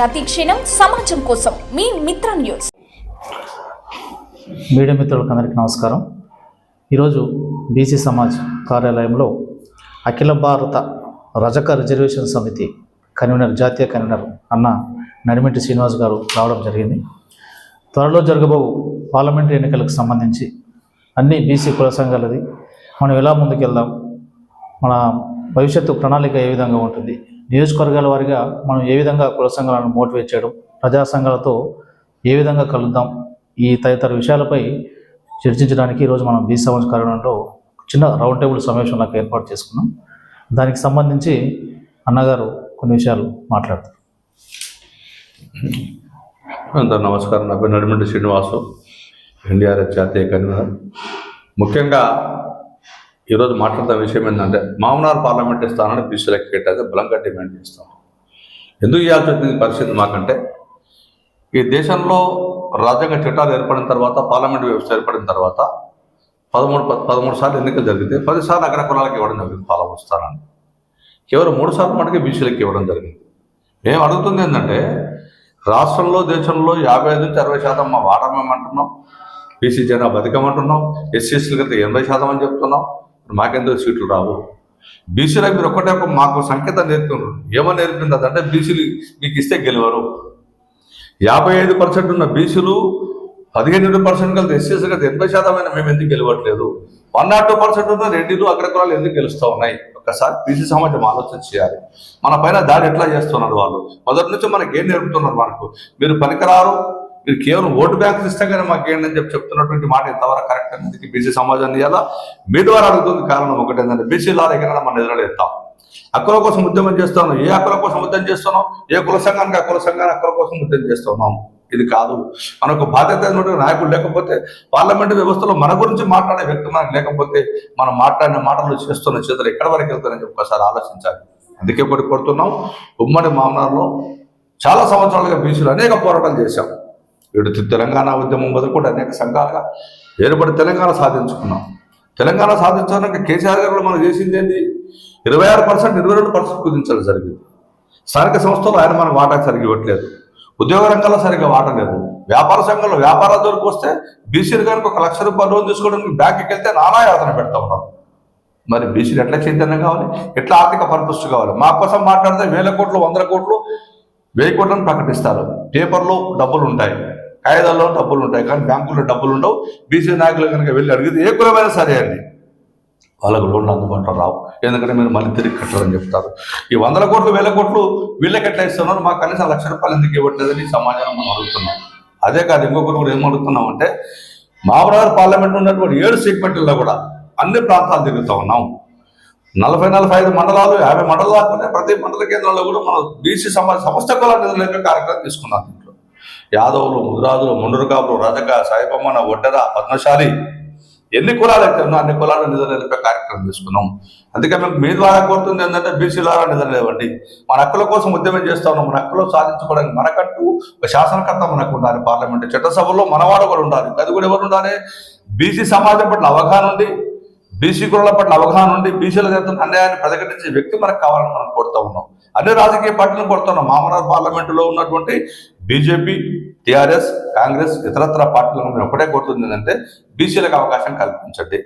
ప్రతి క్షణం సమాజం కోసం మీ మిత్ర న్యూస్. మీడియా మిత్రులకు అందరికీ నమస్కారం. ఈరోజు బీసీ సమాజ్ కార్యాలయంలో అఖిల భారత రజక రిజర్వేషన్ సమితి కన్వీనర్ జాతీయ కన్వీనర్ అన్న నడిమిటి శ్రీనివాస్ గారు రావడం జరిగింది. త్వరలో జరగబో పార్లమెంటరీ ఎన్నికలకు సంబంధించి అన్ని బీసీ కుల సంఘాలది. మనం ఎలా ముందుకెళ్దాం? మన భవిష్యత్తు ప్రణాళిక ఏ విధంగా ఉంటుంది? నియోజకవర్గాల వారిగా మనం ఏ విధంగా కుల సంఘాలను మోటివేట్ చేయడం ప్రజా సంఘాలతో ఏ విధంగా కలుద్దాం ఈ తదితర విషయాలపై చర్చించడానికి ఈరోజు మనం బీ సమాజ్ కార్యాలయంలో చిన్న రౌండ్ టేబుల్ సమావేశం నాకు ఏర్పాటు చేసుకున్నాం. దానికి సంబంధించి అన్నగారు కొన్ని విషయాలు మాట్లాడతారు. అందరు నమస్కారం. నా పేరు నడిమింటి శ్రీనివాసు ఎన్డీఆర్ఎస్ జాతీయ కన్వీనర్. ముఖ్యంగా ఈరోజు మాట్లాడుతున్న విషయం ఏంటంటే మామనార్ పార్లమెంట్ స్థానాన్ని బీసీలకి కేటాయితే బలంగా డిమాండ్ చేస్తాం. ఎందుకు ఇవ్వాల్సి పరిస్థితి మాకంటే ఈ దేశంలో రాజ్యాంగ చట్టాలు ఏర్పడిన తర్వాత పార్లమెంట్ వ్యవస్థ ఏర్పడిన తర్వాత పదమూడు ప- పదమూడు సార్లు ఎన్నికలు జరిగితే పదిసార్లు అగ్ర కులాలకు ఇవ్వడం జరిగింది పార్లమెంట్ స్థానాన్ని. కేవలం మూడు సార్లు మటుకే బీసీలకు ఇవ్వడం జరిగింది. మేము అడుగుతుంది ఏంటంటే రాష్ట్రంలో దేశంలో యాభై ఐదు నుంచి అరవై శాతం మా వాడమేమంటున్నాం బీసీ జనాభా బతికమంటున్నాం ఎస్సీసీలకి క్రితం ఎనభై శాతం అని చెప్తున్నాం. మాకెందుకు సీట్లు రావు? బీసీలకు మీరు ఒక్కటే ఒక మాకు సంకేతం నేర్పుతున్నారు. ఏమో నేర్పింది? అదంటే బీసీలు మీకు ఇస్తే గెలవరు. యాభై ఐదు పర్సెంట్ ఉన్న బీసీలు పదిహేను పర్సెంట్ కలిసి ఎస్సీస్ కలిసి ఎనభై శాతమైన మేము ఎందుకు గెలవట్లేదు? వన్ నాట్ టూ పర్సెంట్ ఉన్న రెడ్డిలు అగ్రకులాలు ఎందుకు గెలుస్తూ ఉన్నాయి ఒక్కసారి బీసీ సమాజం ఆలోచన చేయాలి. మన పైన దాడి ఎట్లా చేస్తున్నారు వాళ్ళు? మొదటి నుంచి మనకి ఏం నేర్పుతున్నారు మనకు? మీరు పనికిరారు మీరు కేవలం ఓటు బ్యాంక్ ఇస్తే కానీ మాకు ఏంటని చెప్పి చెప్తున్నటువంటి మాట ఎంతవరకు కరెక్ట్ అనేది బీసీ సమాజాన్ని ఎలా మీ ద్వారా అడుగుతుంది కారణం ఒకటేందంటే ఏంటంటే బీసీ లారెక్కడ మనం ఎదురడేస్తాం అక్కల కోసం ఉద్యమం చేస్తున్నాం. ఏ అక్కల కోసం ఉద్యమం చేస్తున్నాం? ఏ కుల సంఘానికి ఆ కుల సంఘానికి హక్కుల కోసం ఉద్యమం చేస్తున్నాం? ఇది కాదు. మనకు బాధ్యత ఉన్నటువంటి నాయకుడు లేకపోతే పార్లమెంటు వ్యవస్థలో మన గురించి మాట్లాడే వ్యక్తి మనకు లేకపోతే మనం మాట్లాడిన మాటలు చేస్తున్న చేతులు ఎక్కడి వరకు వెళ్తారని చెప్పి ఒకసారి ఆలోచించాలి. అందుకే ఒకటి కొడుతున్నాం. ఉమ్మడి మామనార్లో చాలా సంవత్సరాలుగా బీసీలు అనేక పోరాటాలు చేశాం. ఇటు తెలంగాణ ఉద్యమం మొదలుకొని అనేక సంఘాలుగా ఏర్పడి తెలంగాణ సాధించుకున్నాం. తెలంగాణ సాధించడానికి కేసీఆర్ గారు మనం చేసింది ఏంటి ఇరవై ఆరు పర్సెంట్ ఇరవై రెండు పర్సెంట్ కుదించడం జరిగింది. స్థానిక సంస్థలు ఆయన మనకు వాటా సరిగ్గా ఇవ్వట్లేదు. ఉద్యోగ రంగంలో సరిగ్గా వాటలేదు వ్యాపార సంఘంలో వ్యాపార దగ్గరకు వస్తే బీసీలు కనుక ఒక లక్ష రూపాయలు లోన్ తీసుకోవడానికి బ్యాంకుకి వెళ్తే నానా యాతన పెడతా ఉన్నారు. మరి బీసీలు ఎట్లా చైతన్యం కావాలి ఎట్లా ఆర్థిక పరిపుష్టి కావాలి మా కోసం మాట్లాడితే వేల కోట్లు వందల కోట్లు వెయ్యి కోట్లను ప్రకటిస్తారు. పేపర్లో డబ్బులు ఉంటాయి. కాగితాల్లో డబ్బులు ఉంటాయి. కానీ బ్యాంకుల్లో డబ్బులు ఉండవు. బీసీ నాయకులు కనుక వెళ్ళి అడిగితే ఏ కులమైనా సరే అండి? వాళ్ళకు లోన్లు అందుబాటులో రావు. ఎందుకంటే మీరు మళ్ళీ తిరిగి కట్టాలని చెప్తారు. ఈ వందల కోట్లు వేల కోట్లు వీళ్ళకి ఎట్లా ఇస్తున్నారు మాకు కనీసం లక్ష రూపాయలు ఎందుకు ఇవ్వట్లేదని సమాజం మనం అడుగుతున్నాం. అదే కాదు ఇంకొకరు కూడా ఏం అడుగుతున్నాం అంటే మామరారు పార్లమెంట్ ఉన్నటువంటి ఏడు సెగ్మెంట్లలో కూడా అన్ని ప్రాంతాలు తిరుగుతూ ఉన్నాం. నలభై నలభై ఐదు మండలాలు యాభై మండలాలు దాకా ప్రతి మండల కేంద్రంలో కూడా మనం బీసీ సమాజ సమస్త కుల కార్యక్రమం తీసుకున్నాం. యాదవులు ముదురాజులు ముండరకాపులు రజక సాయిబమ్మన ఒడ్డర పద్మశాలి. ఎన్ని కులాలు అయితే ఉన్నా అన్ని కులాలు నిధులు నిలిపే కార్యక్రమం తీసుకున్నాం అందుకే మేము మీ ద్వారా కోరుతుంది ఏంటంటే బీసీ ద్వారా నిధులు లేవండి మన హక్కుల కోసం ఉద్యమం చేస్తా ఉన్నాం. మన హక్కులు సాధించుకోవడానికి మనకంటూ ఒక శాసనకర్త మనకు ఉండాలి పార్లమెంట్. చట్టసభలో మనవాడు కూడా ఉండాలి. అది కూడా ఎవరు ఉండాలి? బీసీ సమాజం పట్ల అవగాహన ఉండి బీసీ కులాల పట్ల అవగాహన ఉండి బీసీల జరుగుతున్న అన్యాయాన్ని ప్రతిఘటించే వ్యక్తి మనకు కావాలని మనం కోరుతా ఉన్నాం. అన్ని రాజకీయ పార్టీలను కోరుతున్నాం మామూలు పార్లమెంటులో ఉన్నటువంటి బీజేపీ టీఆర్ఎస్ కాంగ్రెస్ ఇతరత్ర పార్టీలను మేము ఒకటే కోరుతుంది ఏంటంటే బీసీలకు అవకాశం కల్పించండి.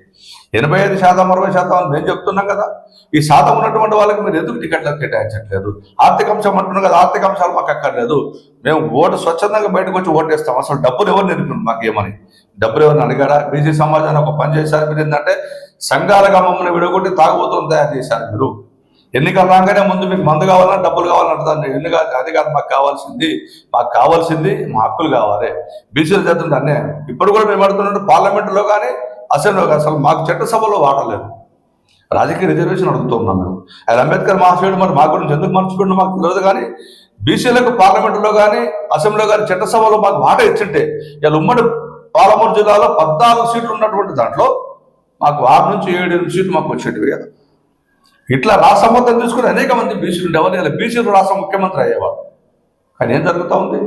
ఎనభై ఐదు శాతం అరవై శాతం అని మేము చెప్తున్నాం కదా. ఈ శాతం ఉన్నటువంటి వాళ్ళకి మీరు ఎందుకు టికెట్లకు కేటాయించట్లేదు? ఆర్థిక అంశం అంటున్నాం కదా ఆర్థిక అంశాలు మాకు అక్కర్లేదు. మేము ఓటు స్వచ్ఛందంగా బయటకు వచ్చి ఓటు వేస్తాం. అసలు డబ్బులు ఎవరు నేర్పింది మాకు ఏమని? డబ్బులు ఎవరిని అడిగారా? బీసీ సమాజాన్ని ఒక పని చేశారు మీరు ఏంటంటే సంఘాలుగా మమ్మల్ని విడగొట్టి తాగుబోతులను తయారు చేశారు మీరు. ఎన్నికలు రాగానే ముందు మీకు మందు కావాలన్నా డబ్బులు కావాలంటే దాన్ని ఎన్నిక అది కాదు మాకు కావాల్సింది మాకు కావాల్సింది మా హక్కులు కావాలి. బీసీలు చేస్తుంటే అన్యాయం. ఇప్పుడు కూడా మేము పడుతున్నట్టు పార్లమెంటులో కానీ అసెంబ్లీలో కానీ అసలు మాకు చట్టసభలో వాడలేదు రాజకీయ రిజర్వేషన్ అడుగుతున్నాం మేము. ఆయన అంబేద్కర్ మహాశయుడు మరి మా గురించి ఎందుకు మర్చిపోయిండు మాకు తెలియదు కానీ బీసీలకు పార్లమెంటులో కానీ అసెంబ్లీలో కానీ చట్టసభలో మాకు మాట ఇచ్చింటే ఇలా ఉమ్మడి పాలమూరు జిల్లాలో పద్నాలుగు సీట్లు ఉన్నటువంటి దాంట్లో మాకు ఆరు నుంచి ఏడు ఎనిమిది సీట్లు మాకు వచ్చేటివి కదా. ఇట్లా రాష్ట్ర మొత్తం తీసుకుని అనేక మంది బీసీలు ఉండేవారు ఇలా బీసీలు రాష్ట్ర ముఖ్యమంత్రి అయ్యేవారు కానీ ఏం జరుగుతూ ఉంది?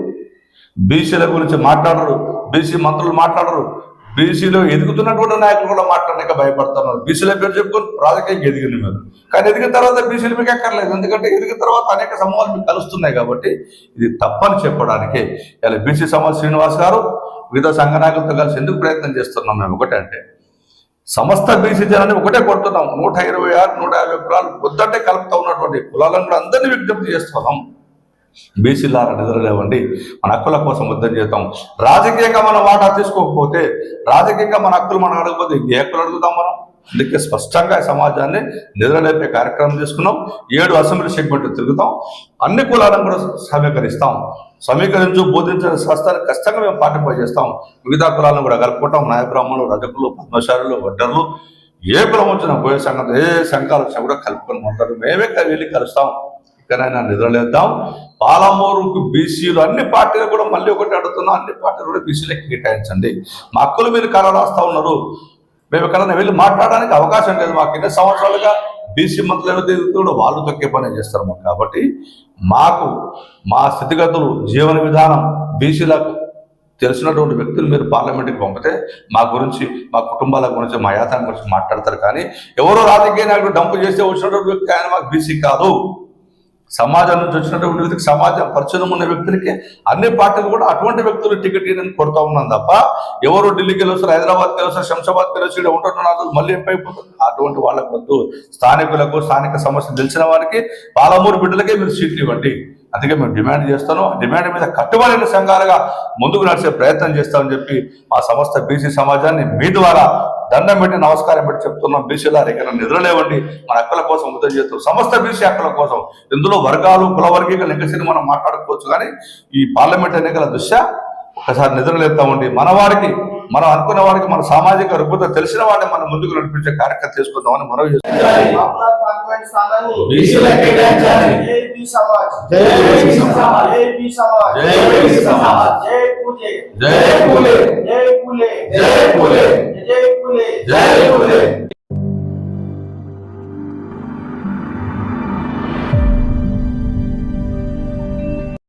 బీసీల గురించి మాట్లాడరు. బీసీ మంత్రులు మాట్లాడరు. బీసీలో ఎదుగుతున్నటువంటి నాయకులు కూడా మాట్లాడలేక భయపడుతున్నారు. బీసీల పేరు చెప్పుకొని రాజకీయం ఎదిగింది మీరు. కానీ ఎదిగిన తర్వాత బీసీలు మీకు ఎక్కర్లేదు. ఎందుకంటే ఎదిగిన తర్వాత అనేక సమూహాలు మీకు కలుస్తున్నాయి కాబట్టి ఇది తప్పని చెప్పడానికి ఇలా బీసీ సమాజ్ శ్రీనివాస్ గారు వివిధ సంఘ నాయకులతో కలిసి ఎందుకు ప్రయత్నం చేస్తున్నాం మేము? ఒకటే అంటే సమస్త బీసీ జనాన్ని ఒకటే కొడుతున్నాం. నూట ఇరవై ఆరు నూట యాభై కులాలు పొద్దంటే కలుపుతా ఉన్నటువంటి కులాలను కూడా అందరినీ విజ్ఞప్తి చేస్తున్నాం. బీసీలారా నిద్రలేవండి. మన హక్కుల కోసం యుద్ధం చేద్దాం. రాజకీయంగా మనం వాటా తీసుకోకపోతే రాజకీయంగా మన హక్కులు మనం అడగకపోతే ఏ హక్కులు అడుగుతాం మనం? అందుకే స్పష్టంగా సమాజాన్ని నిద్రలేపే కార్యక్రమం తీసుకున్నాం. ఏడు అసెంబ్లీ సెగ్మెంట్లు తిరుగుతాం. అన్ని కులాలను కూడా సమీకరిస్తాం. సమీకరించు బోధించిన శాస్త్రాన్ని ఖచ్చితంగా మేము పార్టిసిపై చేస్తాం. మిగతా కులాలను కూడా కలుపుకుంటాం. నాయ బ్రాహ్మణులు రజకులు పద్మశారులు వడ్డర్లు. ఏ కులం వచ్చినా పోయే సంఘం ఏ సంఘాలు వచ్చినా కూడా కలుపుకొని ఉంటారు మేమే వెళ్ళి కలుస్తాం. ఇక్కడైనా నిద్రలేద్దాం. పాలమూరుకు బీసీలు అన్ని పార్టీలు కూడా మళ్ళీ ఒకటి అడుగుతున్నాం అన్ని పార్టీలు కూడా బీసీలకు కేటాయించండి. మా హక్కులు మీరు కళ రాస్తా ఉన్నారు. మేము ఎక్కడైనా వెళ్ళి మాట్లాడడానికి అవకాశం లేదు మాకు. ఎన్ని సంవత్సరాలుగా బీసీ మంత్రులు కూడా వాళ్ళు తొక్కే పని చేస్తారు మాకు కాబట్టి మాకు మా స్థితిగతులు జీవన విధానం బీసీలకు తెలిసినటువంటి వ్యక్తులు మీరు పార్లమెంట్కి పంపితే మా గురించి మా కుటుంబాల గురించి మా యాత్ర గురించి మాట్లాడతారు కానీ ఎవరో రాజకీయ నాయకుడు డంపు చేస్తే వచ్చినటువంటి వ్యక్తి ఆయన మాకు బీసీ కాదు. సమాజం నుంచి వచ్చినటువంటి వ్యక్తికి సమాజం పరిచయం ఉన్న వ్యక్తులకి అన్ని పార్టీలు కూడా అటువంటి వ్యక్తులు టికెట్ ఇవ్వడానికి కొడతా ఉన్నాం తప్ప ఎవరు ఢిల్లీకి వెళ్ళొస్తారు హైదరాబాద్కి వెళ్ళొస్తారు శంషాబాద్కి వెళ్ళొచ్చి ఇక్కడ ఉంటున్నారు మళ్ళీ ఎంపైపోతుంది అటువంటి వాళ్ళకు వద్దు. స్థానికులకు స్థానిక సమస్యలు తెలిసిన వారికి పాలమూరు బిడ్డలకే మీరు సీట్లు ఇవ్వండి. అందుకే మేము డిమాండ్ చేస్తాను. డిమాండ్ మీద కట్టుబడిన సంఘాలుగా ముందుకు నడిచే ప్రయత్నం చేస్తామని చెప్పి మా సంస్థ బీసీ సమాజాన్ని మీ ద్వారా దండం పెట్టి నమస్కారం పెట్టి చెప్తున్నాం. బీసీల ఇక్కడ నిద్రలేవండి మన హక్కుల కోసం ఉద్యోగం చేస్తాం సమస్త బీసీ హక్కుల కోసం. ఇందులో వర్గాలు కుల వర్గీకరణ లెక్కసరి మనం మాట్లాడుకోవచ్చు కానీ ఈ పార్లమెంట్ ఎన్నికల దృష్ట్యా ఒకసారి నిద్రలేద్దామండి మన వారికి మనం అనుకున్న వారికి మన సామాజిక రుగ్మత తెలిసిన వాడిని మనం ముందుకు నడిపించే కార్యక్రమం చేసుకుందామని కేటాయించాలి. జై బీ సమాజ్ జై బీసీ సమాజ్. జై బీ సమాజ్ జై బీసీ సమాజ్. జై పూలే జై పూలే జై పూలే జై పూలే జై పూలే జై పూలే